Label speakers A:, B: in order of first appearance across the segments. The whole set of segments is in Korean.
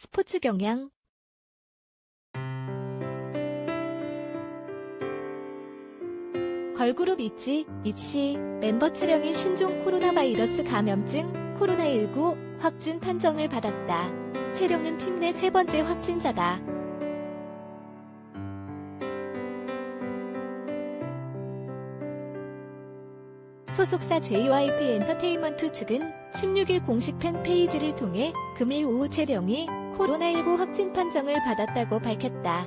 A: 스포츠 경향 걸그룹 있지, 있지, 멤버 촬영이 신종 코로나 바이러스 감염증 코로나19 확진 판정을 받았다. 채령은 팀 내 세 번째 확진자다. 소속사 JYP 엔터테인먼트 측은 16일 공식 팬페이지를 통해 금일 오후 채령이 코로나19 확진 판정을 받았다고 밝혔다.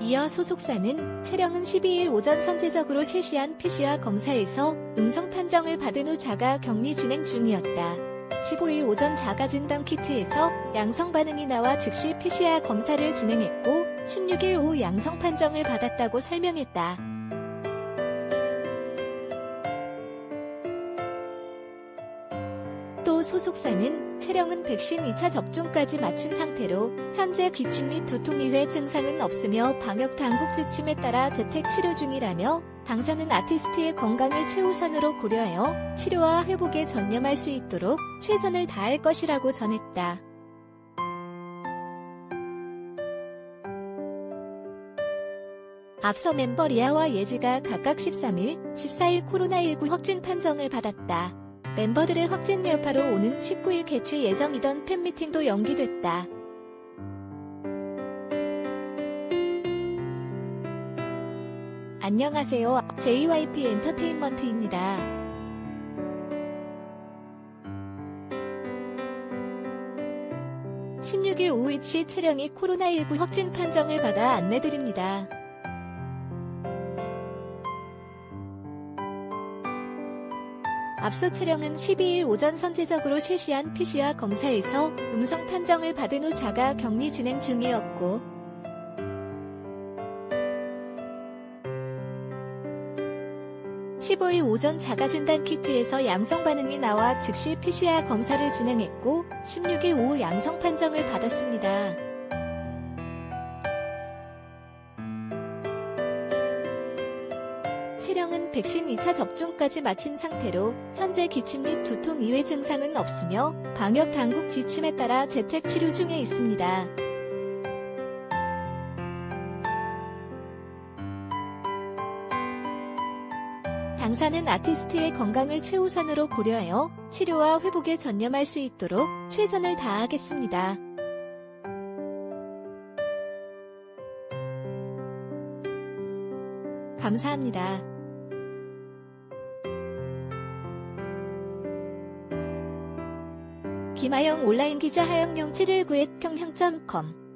A: 이어 소속사는 채령은 12일 오전 선제적으로 실시한 PCR 검사에서 음성 판정을 받은 후 자가 격리 진행 중이었다. 15일 오전 자가 진단 키트에서 양성 반응이 나와 즉시 PCR 검사를 진행했고 16일 오후 양성 판정을 받았다고 설명했다. 또 소속사는 채령은 백신 2차 접종까지 마친 상태로 현재 기침 및 두통 이외 증상은 없으며 방역 당국 지침에 따라 재택 치료 중이라며 당사는 아티스트의 건강을 최우선으로 고려하여 치료와 회복에 전념할 수 있도록 최선을 다할 것이라고 전했다. 앞서 멤버 리아와 예지가 각각 13일, 14일 코로나19 확진 판정을 받았다. 멤버들의 확진 여파로 오는 19일 개최 예정이던 팬미팅도 연기됐다. 안녕하세요. JYP 엔터테인먼트입니다. 16일 오후 1시 채령이 코로나19 확진 판정을 받아 안내드립니다. 앞서 채령은 12일 오전 선제적으로 실시한 PCR 검사에서 음성 판정을 받은 후 자가 격리 진행 중이었고, 15일 오전 자가진단 키트에서 양성 반응이 나와 즉시 PCR 검사를 진행했고, 16일 오후 양성 판정을 받았습니다. 채령은 백신 2차 접종까지 마친 상태로 현재 기침 및 두통 이외 증상은 없으며 방역 당국 지침에 따라 재택 치료 중에 있습니다. 당사는 아티스트의 건강을 최우선으로 고려하여 치료와 회복에 전념할 수 있도록 최선을 다하겠습니다. 감사합니다. 김하영 온라인 기자 하영용 719의 평향.com